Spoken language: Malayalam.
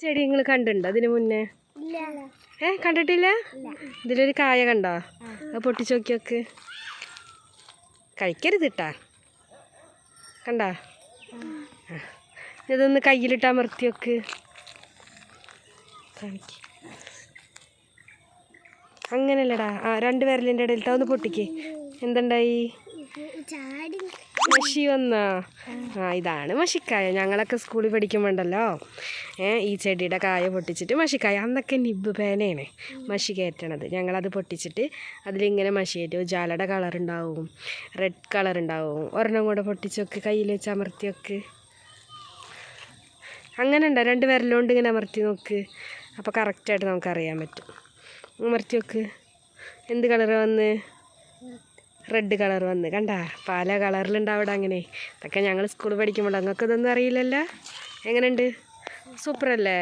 ചെടി നിങ്ങൾ കണ്ടിട്ടുണ്ടോ അതിന് മുന്നേ? ഏ കണ്ടിട്ടില്ല? ഇതിലൊരു കായ കണ്ടോ? അത് പൊട്ടിച്ച് നോക്കി നോക്ക്. കഴിക്കരുത് ഇട്ടാ കണ്ടാ. ഇതൊന്ന് കയ്യിലിട്ട് അമർത്തി നോക്ക്. കാണിക്ക് അങ്ങനല്ലടാ ആ രണ്ട് വിരലിന്റെ ഇടയിലിട്ടാ ഒന്ന് പൊട്ടിക്ക്. എന്തുണ്ടായി? മഷി വന്ന ആ ഇതാണ് മഷിക്കായ. ഞങ്ങളൊക്കെ സ്കൂളിൽ പഠിക്കുമ്പോണ്ടല്ലോ ഈ ചെടിയുടെ കായ പൊട്ടിച്ചിട്ട് മഷിക്കായ. അന്നൊക്കെ നിബ് പേനയാണ് മഷി കയറ്റണത്. ഞങ്ങളത് പൊട്ടിച്ചിട്ട് അതിലിങ്ങനെ മഷി കയറ്റും. ജാലയുടെ കളർ ഉണ്ടാവും റെഡ് കളർ ഉണ്ടാവും ഒരെണ്ണം കൂടെ പൊട്ടിച്ചൊക്കെ കയ്യിൽ വെച്ച് അമർത്തിയൊക്കെ. അങ്ങനെ ഉണ്ടോ രണ്ട് വിരലുകൊണ്ട് ഇങ്ങനെ അമർത്തി നോക്ക്. അപ്പോൾ കറക്റ്റായിട്ട് നമുക്കറിയാൻ പറ്റും. അമർത്തി നോക്ക് എന്ത് കളർ വന്ന്? റെഡ് കളർ വന്ന്. കണ്ട? പല കളറിലുണ്ടാവും അവിടെ അങ്ങനെ. അതൊക്കെ ഞങ്ങൾ സ്കൂളിൽ പഠിക്കുമ്പോൾ ഇതൊന്നും അറിയില്ലല്ലോ? എങ്ങനെയുണ്ട് സൂപ്പറല്ലേ